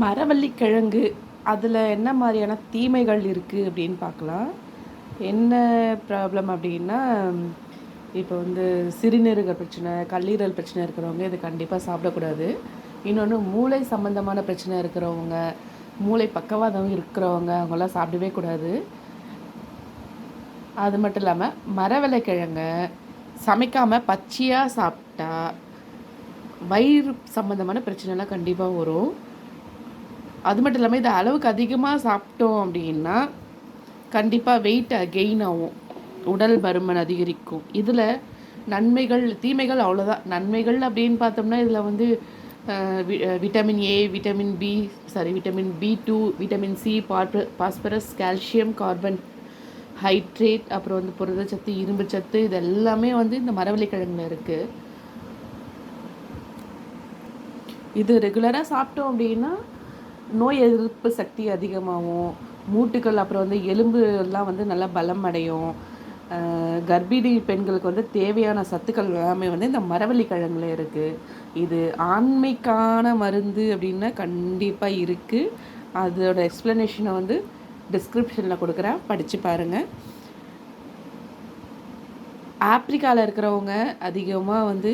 மரவள்ளிக்கிழங்கு அதில் என்ன மாதிரியான தீமைகள் இருக்குது அப்படின்னு பார்க்கலாம். என்ன ப்ராப்ளம் அப்படின்னா இப்போ வந்து சிறுநீரக பிரச்சனை கல்லீரல் பிரச்சனை இருக்கிறவங்க இது கண்டிப்பாக சாப்பிடக்கூடாது. இன்னொன்று மூளை சம்மந்தமான பிரச்சனை இருக்கிறவங்க மூளை பக்கவாதம் இருக்கிறவங்க அவங்களாம் சாப்பிடவே கூடாது. அது மட்டும் இல்லாமல் மரவள்ளிக்கிழங்க சமைக்காமல் பச்சையாக சாப்பிட்டா வயிறு சம்மந்தமான பிரச்சனைலாம் கண்டிப்பாக வரும். அது மட்டும் இல்லாமல் இது அளவுக்கு அதிகமாக சாப்பிட்டோம் அப்படின்னா கண்டிப்பாக வெயிட் கெயின் ஆகும். உடல் பருமன் அதிகரிக்கும். இதில் நன்மைகள் தீமைகள் அவ்வளோதான் நன்மைகள் அப்படின்னு பார்த்தோம்னா இதில் வந்து vitamin A vitamin B sorry vitamin B two vitamin C பார்ப phosphorus calcium carbon hydrate அப்புறம் வந்து புரதச்சத்து இரும்பு சத்து இது எல்லாமே வந்து இந்த மரவள்ளிக்கிழங்குல இருக்குது இது ரெகுலராக சாப்பிட்டோம் அப்படின்னா நோய் எதிர்ப்பு சக்தி அதிகமாகும். மூட்டுகள் அப்புறம் வந்து எலும்பு எல்லாம் வந்து நல்லா பலம் அடையும் கர்ப்பிணி பெண்களுக்கு வந்து தேவையான சத்துக்கள் எல்லாமே வந்து இந்த மரவள்ளி கிழங்குல இருக்குது இது ஆண்மைக்கான மருந்து அப்படின்னா கண்டிப்பாக இருக்குது அதோட எக்ஸ்ப்ளனேஷனை வந்து டிஸ்கிரிப்ஷனில் கொடுக்குறேன். படித்து பாருங்கள் ஆப்பிரிக்காவில் இருக்கிறவங்க அதிகமாக வந்து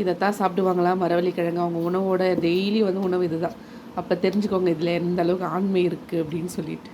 இதைத்தான் சாப்பிடுவாங்களா? மரவள்ளி கிழங்கு. அவங்க உணவோட டெய்லி வந்து உணவு இதுதான். அப்போ தெரிஞ்சுக்கோங்க இதில் எந்த அளவுக்கு ஆண்மை இருக்குது அப்படின்னு சொல்லிட்டு.